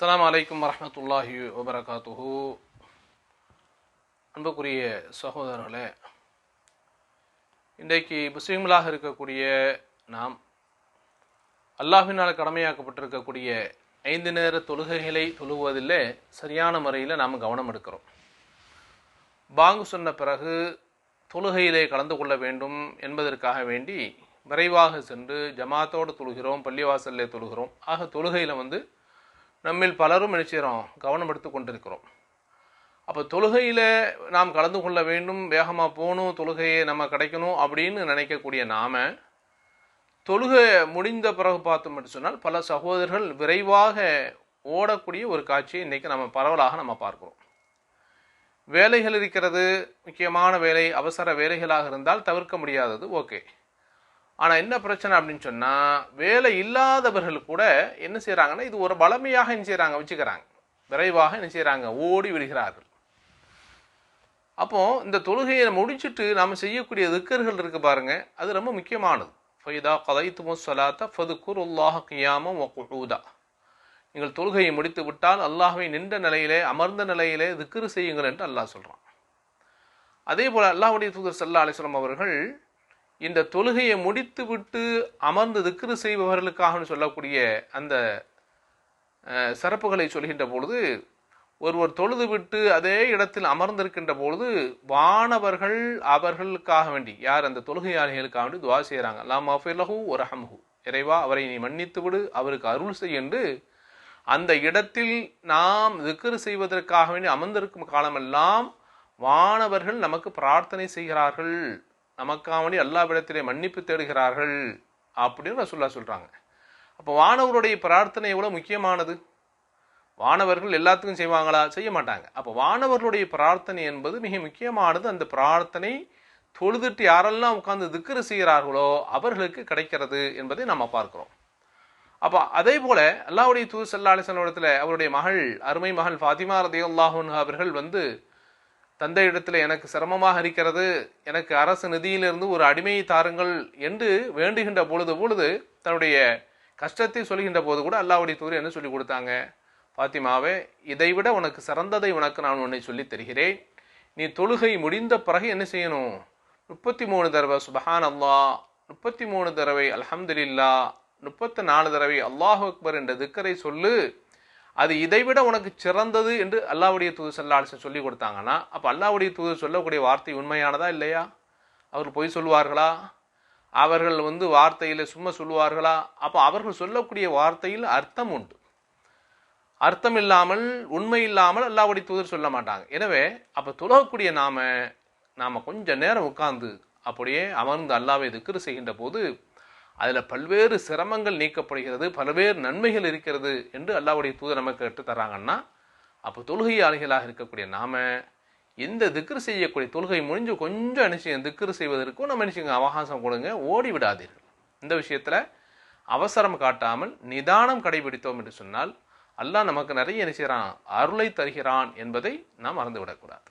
அஸ்லாம் வலைக்கம் வரமத்துல்லாஹி வபரகாத்துஹு. அன்புக்குரிய சகோதரர்களே இன்றைக்கு முஸ்லீம்களாக இருக்கக்கூடிய நாம் அல்லாஹினால் கடமையாக்கப்பட்டிருக்கக்கூடிய ஐந்து நேர தொழுகைகளை தொழுவதில் சரியான முறையில் நாம் கவனம் எடுக்கிறோம். பாங்கு சொன்ன பிறகு தொழுகையிலே கலந்து கொள்ள வேண்டும் என்பதற்காக வேண்டி விரைவாக சென்று ஜமாத்தோடு தொழுகிறோம் பள்ளிவாசல்லே தொழுகிறோம். ஆக தொழுகையில் வந்து நம்மில் பலரும் நினைச்சிரோம் கவனம் எடுத்து கொண்டிருக்கிறோம். அப்போ தொழுகையில் நாம் கலந்து கொள்ள வேண்டும் வேகமாக போகணும் தொழுகையை நம்ம கிடைக்கணும் அப்படின்னு நினைக்கக்கூடிய நாம் தொழுகை முடிந்த பிறகு பார்த்தோம் சொன்னால் பல சகோதரர்கள் விரைவாக ஓடக்கூடிய ஒரு காட்சியை இன்றைக்கி நம்ம பரவலாக நம்ம பார்க்குறோம். வேலைகள் இருக்கிறது முக்கியமான வேலை அவசர வேலைகளாக இருந்தால் தவிர்க்க முடியாதது ஓகே. ஆனால் என்ன பிரச்சனை அப்படின்னு சொன்னால் வேலை இல்லாதவர்கள் கூட என்ன செய்கிறாங்கன்னா இது ஒரு பலமையாக என்ன செய்கிறாங்க வச்சுக்கிறாங்க. விரைவாக என்ன செய்கிறாங்க ஓடி விடுகிறார்கள். அப்போது இந்த தொழுகையை முடிச்சுட்டு நாம் செய்யக்கூடிய திக்கர்கள் இருக்குது பாருங்க அது ரொம்ப முக்கியமானது. ஃபைதா கதைத்துமோ சொலாத்த ஃபதுக்குர் உல்லாஹ கியாமம் ஊதா நீங்கள் தொழுகையை முடித்து விட்டால் அல்லாஹை நின்ற நிலையிலே அமர்ந்த நிலையிலே திக்ரு செய்யுங்கள் என்று அல்லாஹ் சொல்கிறான் அதே போல் அல்லாஹுடைய தூதர் சல்லா அலிஸ்லாம் அவர்கள் இந்த தொழுகையை முடித்து விட்டு அமர்ந்து திக்ரு செய்பவர்களுக்காக சொல்லக்கூடிய அந்த சிறப்புகளை சொல்கின்ற பொழுது ஒருவர் தொழுது விட்டு அதே இடத்தில் அமர்ந்திருக்கின்ற பொழுது வானவர்கள் அவர்களுக்காக வேண்டி யார் அந்த தொழுகையாளிகளுக்காக வேண்டி துவா செய்கிறாங்க லாம் மஃபிலஹு ஒரு ஹம்ஹு இறைவா அவரை நீ மன்னித்து விடு அவருக்கு அருள் செய் என்று அந்த இடத்தில் நாம் திக்ரு செய்வதற்காக வேண்டி அமர்ந்திருக்கும் காலமெல்லாம் வானவர்கள் நமக்கு பிரார்த்தனை செய்கிறார்கள். நமக்காவணி அல்லாவிடத்திலே மன்னிப்பு தேடுகிறார்கள் அப்படின்னு ரசுல்லா சொல்கிறாங்க அப்போ வானவருடைய பிரார்த்தனை எவ்வளோ முக்கியமானது? வானவர்கள் எல்லாத்துக்கும் செய்வாங்களா? செய்ய மாட்டாங்க. அப்போ வானவர்களுடைய பிரார்த்தனை என்பது மிக முக்கியமானது. அந்த பிரார்த்தனை தொழுதுட்டு யாரெல்லாம் உட்கார்ந்து திக்கரு செய்கிறார்களோ அவர்களுக்கு கிடைக்கிறது என்பதை நம்ம பார்க்குறோம். அப்போ அதே போல் அல்லாவுடைய தூது சல்லா அலிஸ்வலத்தில் அவருடைய மகள் அருமை மகள் ஃபாத்திமா ரதியுல்லாஹூன் அவர்கள் வந்து தந்தை இடத்துல எனக்கு சிரமமாக இருக்கிறது எனக்கு அரசு நிதியிலிருந்து ஒரு அடிமையை தாருங்கள் என்று வேண்டுகின்ற பொழுது பொழுது தன்னுடைய கஷ்டத்தை சொல்கின்ற போது கூட அல்லாவுடைய தூரி என்ன சொல்லி கொடுத்தாங்க? பாத்திமாவே இதைவிட உனக்கு சிறந்ததை உனக்கு நான் உன்னை சொல்லி தருகிறேன். நீ தொழுகை முடிந்த பிறகு என்ன செய்யணும்? முப்பத்தி மூணு தடவை சுபஹான் அல்லா முப்பத்தி மூணு தடவை அலமதுல்லா முப்பத்தி நாலு தடவை அல்லாஹ் அக்பர் என்ற திக்கரை சொல்லு. அது இதைவிட உனக்கு சிறந்தது என்று அல்லாவுடைய தூது சல்லாஹ் சொல்லி கொடுத்தாங்கன்னா அப்போ அல்லாவுடைய தூது சொல்லக்கூடிய வார்த்தை உண்மையானதா இல்லையா? அவர் பொய் சொல்லுவார்களா? அவர்கள் வந்து வார்த்தையில் சும்மா சொல்லுவார்களா? அப்போ அவர்கள் சொல்லக்கூடிய வார்த்தையில் அர்த்தம் உண்டு. அர்த்தம் இல்லாமல் உண்மை இல்லாமல் அல்லாவுடைய தூதர் சொல்ல மாட்டாங்க. எனவே அப்போ துலகக்கூடிய நாம நாம் கொஞ்ச நேரம் உட்கார்ந்து அப்படியே அமர்ந்து அல்லாவை திக்ரு செய்கின்ற போது அதில் பல்வேறு சிரமங்கள் நீக்கப்படுகிறது பல்வேறு நன்மைகள் இருக்கிறது என்று அல்லாவுடைய தூதர் நமக்கு எடுத்து தராங்கன்னா அப்போ தொழுகையாளிகளாக இருக்கக்கூடிய நாம இந்த திக்ரு செய்யக்கூடிய தொழுகை முடிஞ்சு கொஞ்சம் நிச்சயம் திக்ரு செய்வதற்கும் நம்ம நினைச்சுங்க அவகாசம் கொடுங்க ஓடி விடாதீர்கள். இந்த விஷயத்தில் அவசரம் காட்டாமல் நிதானம் கடைபிடித்தோம் என்று சொன்னால் அல்லாஹ் நமக்கு நிறைய என்ன செய்கிறான் அருளை தருகிறான் என்பதை நாம் மறந்துவிடக்கூடாது.